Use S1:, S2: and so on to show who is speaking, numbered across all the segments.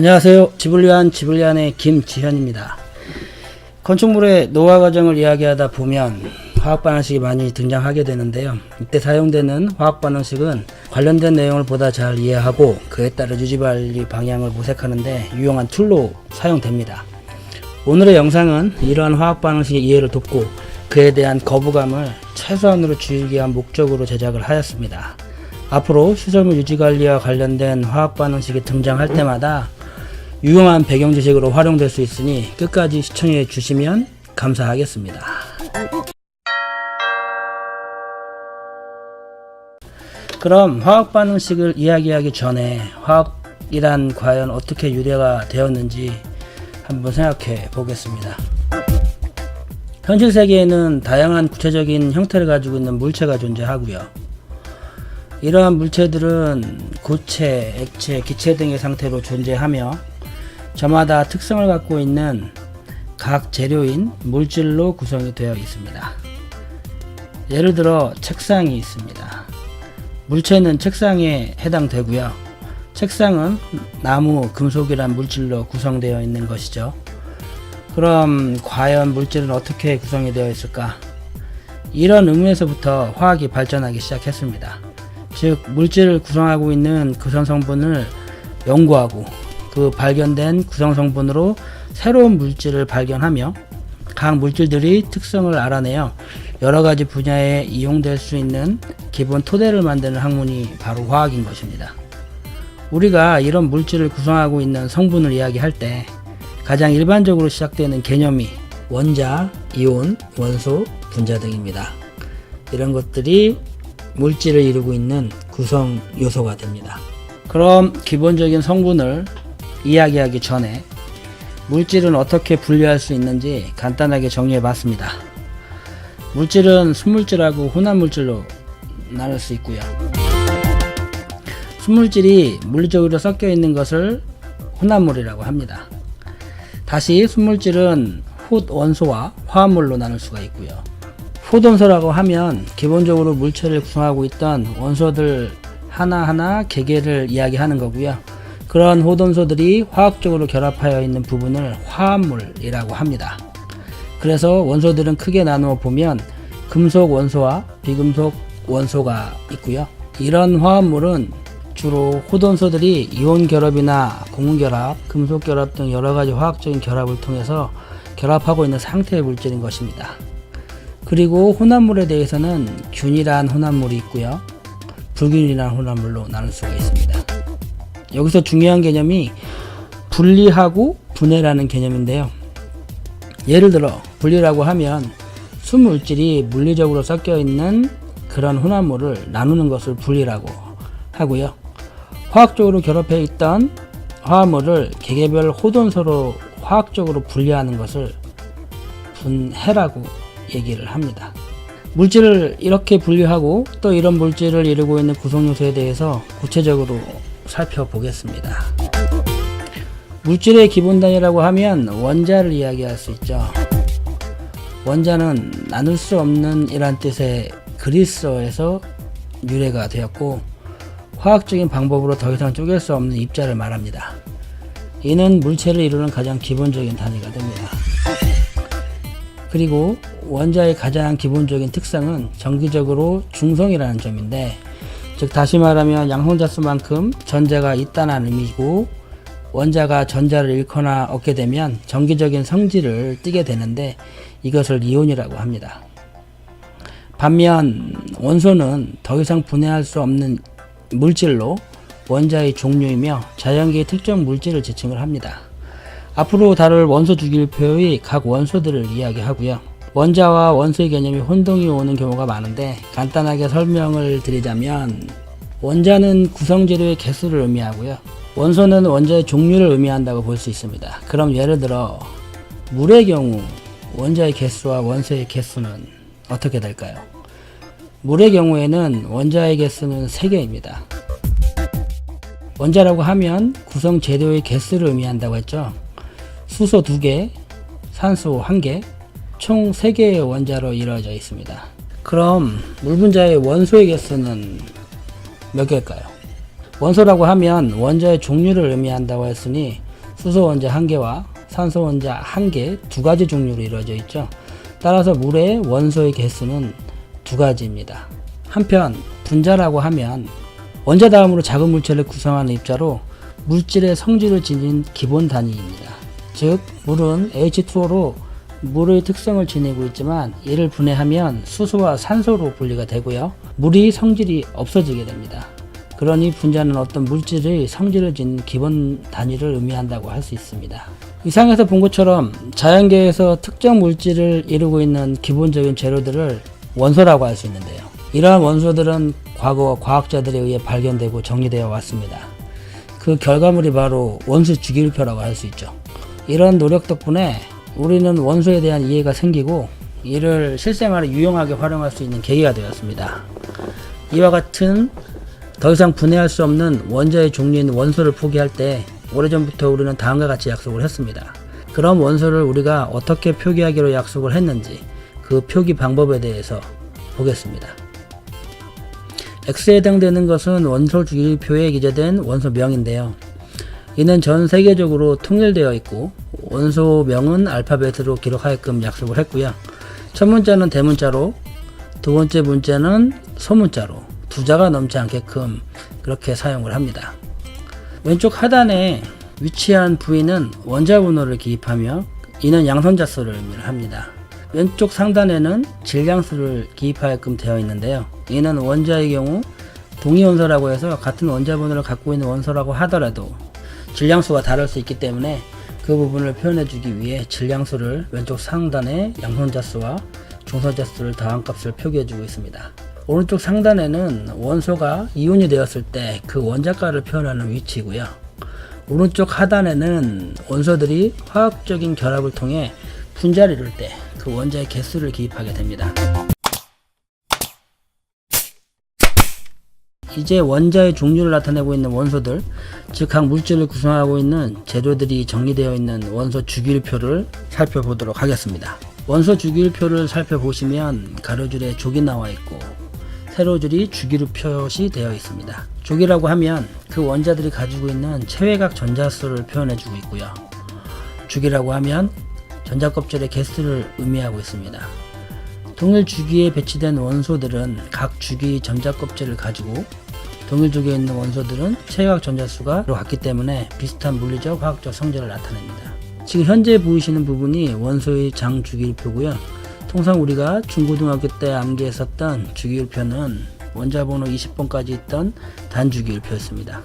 S1: 안녕하세요. 집을 위한의 김지현입니다. 건축물의 노화 과정을 이야기하다 보면 화학 반응식이 많이 등장하게 되는데요. 이때 사용되는 화학 반응식은 관련된 내용을 보다 잘 이해하고 그에 따라 유지 관리 방향을 모색하는데 유용한 툴로 사용됩니다. 오늘의 영상은 이러한 화학 반응식의 이해를 돕고 그에 대한 거부감을 최소한으로 줄이기 위한 목적으로 제작을 하였습니다. 앞으로 시설물 유지 관리와 관련된 화학 반응식이 등장할 때마다 유용한 배경 지식으로 활용될 수 있으니 끝까지 시청해 주시면 감사하겠습니다. 그럼 화학 반응식을 이야기하기 전에 화학이란 과연 어떻게 유래가 되었는지 한번 생각해 보겠습니다. 현실 세계에는 다양한 구체적인 형태를 가지고 있는 물체가 존재하고요. 이러한 물체들은 고체, 액체, 기체 등의 상태로 존재하며 저마다 특성을 갖고 있는 각 재료인 물질로 구성이 되어 있습니다. 예를 들어 책상이 있습니다. 물체는 책상에 해당되고요. 책상은 나무, 금속이란 물질로 구성되어 있는 것이죠. 그럼 과연 물질은 어떻게 구성이 되어 있을까? 이런 의문에서부터 화학이 발전하기 시작했습니다. 즉 물질을 구성하고 있는 구성 성분을 연구하고 그 발견된 구성 성분으로 새로운 물질을 발견하며 각 물질들이 특성을 알아내어 여러 가지 분야에 이용될 수 있는 기본 토대를 만드는 학문이 바로 화학인 것입니다. 우리가 이런 물질을 구성하고 있는 성분을 이야기할 때 가장 일반적으로 시작되는 개념이 원자, 이온, 원소, 분자 등입니다. 이런 것들이 물질을 이루고 있는 구성 요소가 됩니다. 그럼 기본적인 성분을 이야기하기 전에 물질은 어떻게 분류할 수 있는지 간단하게 정리해 봤습니다. 물질은 순물질하고 혼합물질로 나눌 수 있고요. 순물질이 물리적으로 섞여 있는 것을 혼합물이라고 합니다. 다시 순물질은 훗 원소와 화합물로 나눌 수가 있고요. 훗원소라고 하면 기본적으로 물체를 구성하고 있던 원소들 하나하나 개개를 이야기하는 거고요. 그런 호돈소들이 화학적으로 결합하여 있는 부분을 화합물이라고 합니다. 그래서 원소들은 크게 나누어 보면 금속 원소와 비금속 원소가 있고요. 이런 화합물은 주로 호돈소들이 이온 결합이나 고문 결합, 금속 결합 등 여러 가지 화학적인 결합을 통해서 결합하고 있는 상태의 물질인 것입니다. 그리고 혼합물에 대해서는 균일한 혼합물이 있고요. 불균일한 혼합물로 나눌 수가 있습니다. 여기서 중요한 개념이 분리하고 분해라는 개념인데요. 예를 들어 분리라고 하면 수물질이 물리적으로 섞여 있는 그런 혼합물을 나누는 것을 분리라고 하고요. 화학적으로 결합해 있던 화합물을 개개별 호돈소로 화학적으로 분리하는 것을 분해라고 얘기를 합니다. 물질을 이렇게 분리하고 또 이런 물질을 이루고 있는 구성요소에 대해서 구체적으로 살펴보겠습니다. 물질의 기본 단위라고 하면 원자를 이야기할 수 있죠. 원자는 나눌 수 없는 이란 뜻의 그리스어에서 유래가 되었고 화학적인 방법으로 더 이상 쪼갤 수 없는 입자를 말합니다. 이는 물체를 이루는 가장 기본적인 단위가 됩니다. 그리고 원자의 가장 기본적인 특성은 정기적으로 중성이라는 점인데 즉 다시 말하면 양성자수만큼 전자가 있다는 의미고 원자가 전자를 잃거나 얻게 되면 정기적인 성질을 띠게 되는데 이것을 이온이라고 합니다. 반면 원소는 더 이상 분해할 수 없는 물질로 원자의 종류이며 자연계의 특정 물질을 지칭을 합니다. 앞으로 다룰 원소 주기율표의 각 원소들을 이야기하고요. 원자와 원소의 개념이 혼동이 오는 경우가 많은데 간단하게 설명을 드리자면 원자는 구성재료의 개수를 의미하고요. 원소는 원자의 종류를 의미한다고 볼 수 있습니다. 그럼 예를 들어 물의 경우 원자의 개수와 원소의 개수는 어떻게 될까요? 물의 경우에는 원자의 개수는 3개입니다. 원자라고 하면 구성 재료의 개수를 의미한다고 했죠. 수소 2개, 산소 1개, 총 3개의 원자로 이루어져 있습니다. 그럼 물 분자의 원소의 개수는 몇 개일까요? 원소라고 하면 원자의 종류를 의미한다고 했으니 수소 원자 한 개와 산소 원자 한개두 가지 종류로 이루어져 있죠. 따라서 물의 원소의 개수는 두 가지입니다. 한편 분자라고 하면 원자 다음으로 작은 물체를 구성하는 입자로 물질의 성질을 지닌 기본 단위입니다. 즉 물은 H2O로 물의 특성을 지니고 있지만 이를 분해하면 수소와 산소로 분리가 되고요. 물이 성질이 없어지게 됩니다. 그러니 분자는 어떤 물질의 성질을 지닌 기본 단위를 의미한다고 할 수 있습니다. 이상에서 본 것처럼 자연계에서 특정 물질을 이루고 있는 기본적인 재료들을 원소라고 할 수 있는데요. 이러한 원소들은 과거 과학자들에 의해 발견되고 정리되어 왔습니다. 그 결과물이 바로 원소 주기율표라고 할 수 있죠. 이런 노력 덕분에 우리는 원소에 대한 이해가 생기고 이를 실생활에 유용하게 활용할 수 있는 계기가 되었습니다. 이와 같은 더 이상 분해할 수 없는 원자의 종류인 원소를 포기할 때 오래전부터 우리는 다음과 같이 약속을 했습니다. 그럼 원소를 우리가 어떻게 표기하기로 약속을 했는지 그 표기 방법에 대해서 보겠습니다. X에 해당되는 것은 원소 주기표에 기재된 원소명인데요. 이는 전 세계적으로 통일되어 있고 원소명은 알파벳으로 기록하게끔 약속을 했고요. 첫 문자는 대문자로 두 번째 문자는 소문자로 두 자가 넘지 않게끔 그렇게 사용을 합니다. 왼쪽 하단에 위치한 부위는 원자 번호를 기입하며 이는 양선자 수를 의미를 합니다. 왼쪽 상단에는 질량수를 기입하게끔 되어 있는데요. 이는 원자의 경우 동위원소라고 해서 같은 원자 번호를 갖고 있는 원소라고 하더라도 질량수가 다를 수 있기 때문에 그 부분을 표현해 주기 위해 질량수를 왼쪽 상단에 양선자수와 중선자수를 더한 값을 표기해 주고 있습니다. 오른쪽 상단에는 원소가 이온이 되었을 때 그 원자가를 표현하는 위치이고요. 오른쪽 하단에는 원소들이 화학적인 결합을 통해 분자를 이룰 때 그 원자의 개수를 기입하게 됩니다. 이제 원자의 종류를 나타내고 있는 원소들, 즉 각 물질을 구성하고 있는 재료들이 정리되어 있는 원소 주기율표를 살펴보도록 하겠습니다. 원소 주기율표를 살펴보시면 가로줄에 족이 나와 있고 세로줄이 주기로 표시되어 있습니다. 족이라고 하면 그 원자들이 가지고 있는 체외각 전자수를 표현해 주고 있고요. 주기라고 하면 전자껍질의 개수를 의미하고 있습니다. 동일 주기에 배치된 원소들은 각 주기 전자껍질을 가지고 동일 주기에 있는 원소들은 체외각 전자수가 같기 때문에 비슷한 물리적 화학적 성질을 나타냅니다. 지금 현재 보이시는 부분이 원소의 장 주기율표고요. 통상 우리가 중고등학교 때 암기했었던 주기율표는 원자 번호 20번까지 있던 단주기율표였습니다.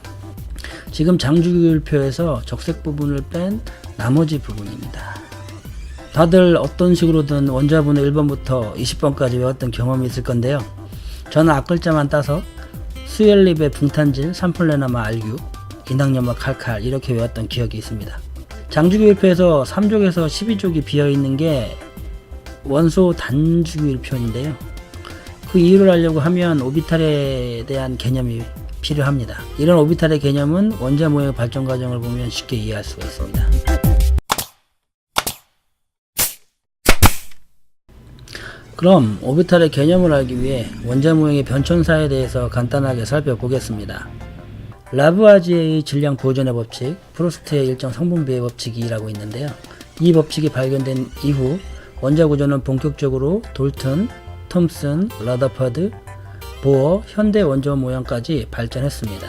S1: 지금 장주기율표에서 적색 부분을 뺀 나머지 부분입니다. 다들 어떤 식으로든 원자 번호 1번부터 20번까지 외웠던 경험이 있을 건데요. 저는 앞글자만 따서 수열립의 붕탄질, 산플레나마 알규, 인당염화 칼칼 이렇게 외웠던 기억이 있습니다. 장주기율표에서 3족에서 12족이 비어있는 게 원소 단주기율표인데요. 그 이유를 알려고 하면 오비탈에 대한 개념이 필요합니다. 이런 오비탈의 개념은 원자 모형 발전 과정을 보면 쉽게 이해할 수가 있습니다. 그럼 오비탈의 개념을 알기 위해 원자 모형의 변천사에 대해서 간단하게 살펴보겠습니다. 라브아지에의 질량 보존의 법칙, 프로스트의 일정 성분 비의 법칙이라고 있는데요. 이 법칙이 발견된 이후 원자 구조는 본격적으로 돌튼, 톰슨, 라더퍼드, 보어, 현대 원자 모형까지 발전했습니다.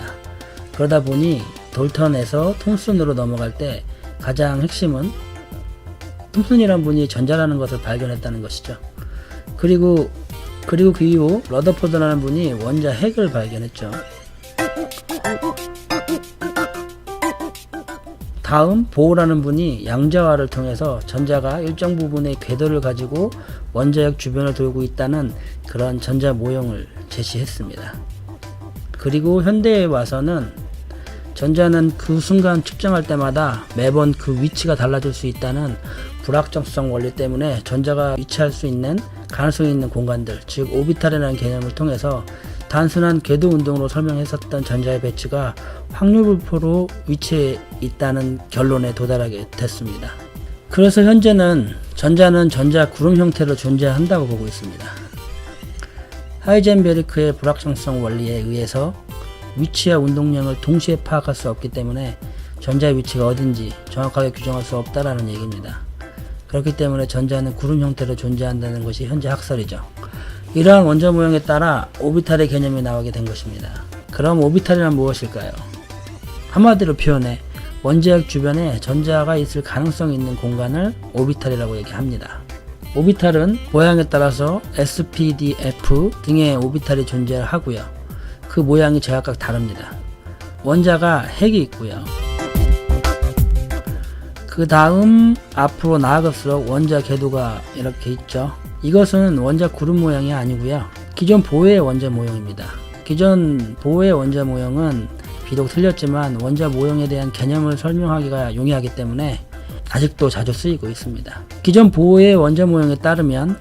S1: 그러다 보니 돌턴에서 톰슨으로 넘어갈 때 가장 핵심은 톰슨이란 분이 전자라는 것을 발견했다는 것이죠. 그리고 그리고 그 이후 러더포드라는 분이 원자 핵을 발견했죠. 다음 보호라는 분이 양자화를 통해서 전자가 일정 부분의 궤도를 가지고 원자핵 주변을 돌고 있다는 그런 전자 모형을 제시했습니다. 그리고 현대에 와서는 전자는 그 순간 측정할 때마다 매번 그 위치가 달라질 수 있다는 불확정성 원리 때문에 전자가 위치할 수 있는 가능성이 있는 공간들, 즉 오비탈이라는 개념을 통해서 단순한 궤도 운동으로 설명했었던 전자의 배치가 확률불포로 위치해 있다는 결론에 도달하게 됐습니다. 그래서 현재는 전자는 전자 구름 형태로 존재한다고 보고 있습니다. 하이젠베르크의 불확정성 원리에 의해서 위치와 운동량을 동시에 파악할 수 없기 때문에 전자의 위치가 어딘지 정확하게 규정할 수 없다라는 얘기입니다. 그렇기 때문에 전자는 구름 형태로 존재한다는 것이 현재 학설이죠. 이러한 원자 모형에 따라 오비탈의 개념이 나오게 된 것입니다. 그럼 오비탈이란 무엇일까요? 한마디로 표현해 원자핵 주변에 전자가 있을 가능성이 있는 공간을 오비탈이라고 얘기합니다. 오비탈은 모양에 따라서 SPDF 등의 오비탈이 존재하고요. 그 모양이 제각각 다릅니다. 원자가 핵이 있고요. 그 다음 앞으로 나아갈수록 원자 궤도가 이렇게 있죠. 이것은 원자 구름 모양이 아니고요. 기존 보호의 원자 모형입니다. 기존 보호의 원자 모형은 비록 틀렸지만 원자 모형에 대한 개념을 설명하기가 용이하기 때문에 아직도 자주 쓰이고 있습니다. 기존 보호의 원자 모형에 따르면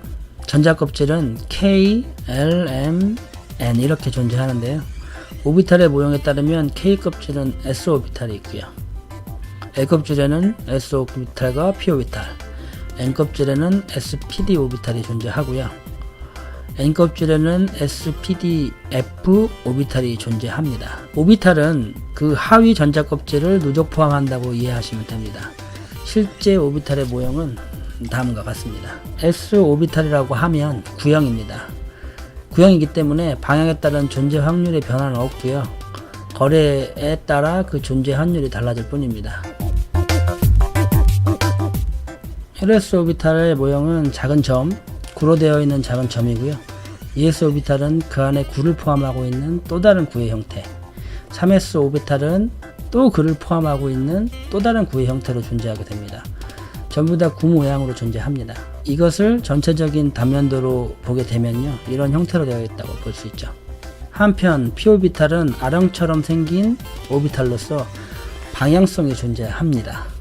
S1: 전자 껍질은 K, L, M, N 이렇게 존재하는데요. 오비탈의 모형에 따르면 K 껍질은 S 오비탈이 있고요. L 껍질에는 S 오비탈과 P 오비탈, N 껍질에는 SPD 오비탈이 존재하고요. N 껍질에는 SPDF 오비탈이 존재합니다. 오비탈은 그 하위 전자 껍질을 누적 포함한다고 이해하시면 됩니다. 실제 오비탈의 모형은 다음과 같습니다. S 오비탈이라고 하면 구형입니다. 구형이기 때문에 방향에 따른 존재 확률의 변화는 없고요. 거래에 따라 그 존재 확률이 달라질 뿐입니다. LS 오비탈의 모형은 작은 점, 구로 되어 있는 작은 점이고요. ES 오비탈은 그 안에 구를 포함하고 있는 또 다른 구의 형태. 3S 오비탈은 또 그를 포함하고 있는 또 다른 구의 형태로 존재하게 됩니다. 전부 다 구 모양으로 존재합니다. 이것을 전체적인 단면도로 보게 되면요. 이런 형태로 되어 있다고 볼 수 있죠. 한편 P 오비탈은 아령처럼 생긴 오비탈로서 방향성이 존재합니다.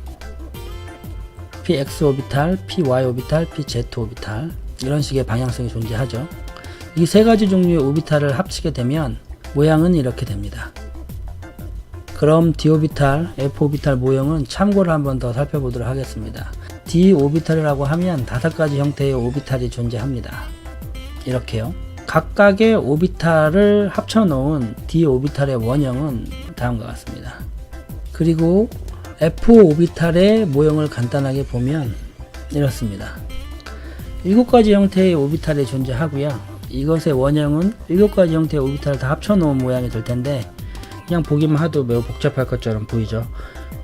S1: PX 오비탈, PY 오비탈, PZ 오비탈 이런 식의 방향성이 존재하죠. 이 세 가지 종류의 오비탈을 합치게 되면 모양은 이렇게 됩니다. 그럼 D 오비탈, F 오비탈 모형은 참고를 한번 더 살펴보도록 하겠습니다. D 오비탈이라고 하면 다섯 가지 형태의 오비탈이 존재합니다. 이렇게요. 각각의 오비탈을 합쳐놓은 D 오비탈의 원형은 다음과 같습니다. 그리고 F 오비탈의 모형을 간단하게 보면 이렇습니다. 일곱 가지 형태의 오비탈이 존재하고요. 이것의 원형은 일곱 가지 형태의 오비탈을 다 합쳐놓은 모양이 될 텐데 그냥 보기만 해도 매우 복잡할 것처럼 보이죠.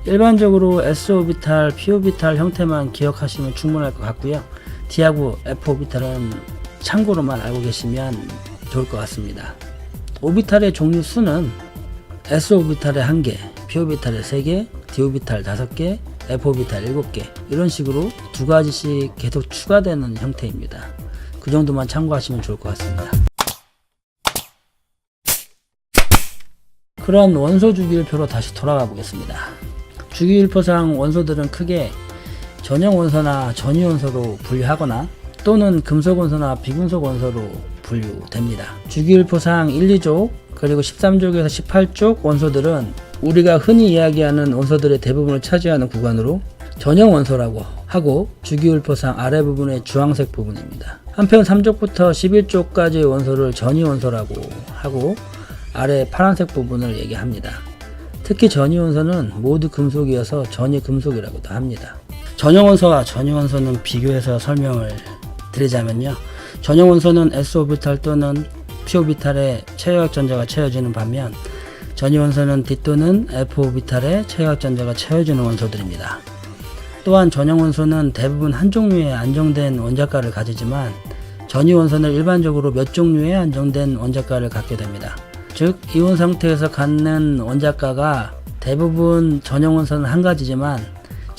S1: 일반적으로 S 오비탈, P 오비탈 형태만 기억하시면 충분할 것 같고요. D하고 F 오비탈은 참고로만 알고 계시면 좋을 것 같습니다. 오비탈의 종류 수는 S 오비탈의 1개, P 오비탈의 3개, D 오비탈 5개, F 오비탈 7개 이런 식으로 두 가지씩 계속 추가되는 형태입니다. 그 정도만 참고하시면 좋을 것 같습니다. 그런 원소 주기율표로 다시 돌아가 보겠습니다. 주기율표상 원소들은 크게 전형 원소나 전위 원소로 분류하거나 또는 금속 원소나 비금속 원소로 분류됩니다. 주기율표상 1, 2족 그리고 13족에서 18족 원소들은 우리가 흔히 이야기하는 원소들의 대부분을 차지하는 구간으로 전형 원소라고 하고 주기율표상 아래 부분의 주황색 부분입니다. 한편 3족부터 11족까지의 원소를 전위 원소라고 하고 아래 파란색 부분을 얘기합니다. 특히 전위 원소는 모두 금속이어서 전위 금속이라고도 합니다. 전형 원소와 전위 원소는 비교해서 설명을 드리자면요. 전형 원소는 s 오비탈 또는 오비탈에 체외각 전자가 채워지는 반면 전위 원소는 d 또는 f 오비탈에 체외각 전자가 채워지는 원소들입니다. 또한 전형 원소는 대부분 한 종류의 안정된 원자가를 가지지만 전위 원소는 일반적으로 몇 종류의 안정된 원자가를 갖게 됩니다. 즉 이온 상태에서 갖는 원자가가 대부분 전형 원소는 한 가지지만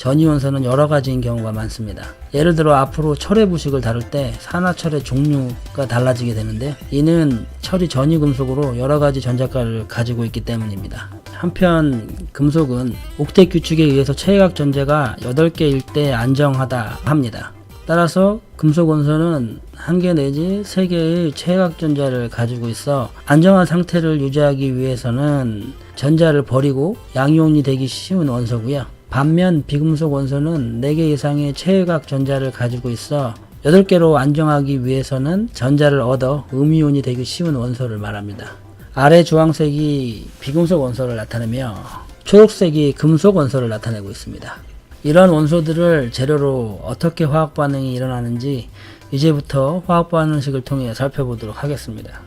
S1: 전이 원소는 여러 가지인 경우가 많습니다. 예를 들어 앞으로 철의 부식을 다룰 때 산화철의 종류가 달라지게 되는데 이는 철이 전이 금속으로 여러 가지 전자가를 가지고 있기 때문입니다. 한편 금속은 옥텟 규칙에 의해서 체외각 전자가 8개일 때 안정하다 합니다. 따라서 금속 원소는 한 개 내지 세 개의 체외각 전자를 가지고 있어 안정한 상태를 유지하기 위해서는 전자를 버리고 양이온이 되기 쉬운 원소고요. 반면 비금속 원소는 4개 이상의 체외각 전자를 가지고 있어 8개로 안정하기 위해서는 전자를 얻어 음이온이 되기 쉬운 원소를 말합니다. 아래 주황색이 비금속 원소를 나타내며 초록색이 금속 원소를 나타내고 있습니다. 이런 원소들을 재료로 어떻게 화학 반응이 일어나는지 이제부터 화학 반응식을 통해 살펴보도록 하겠습니다.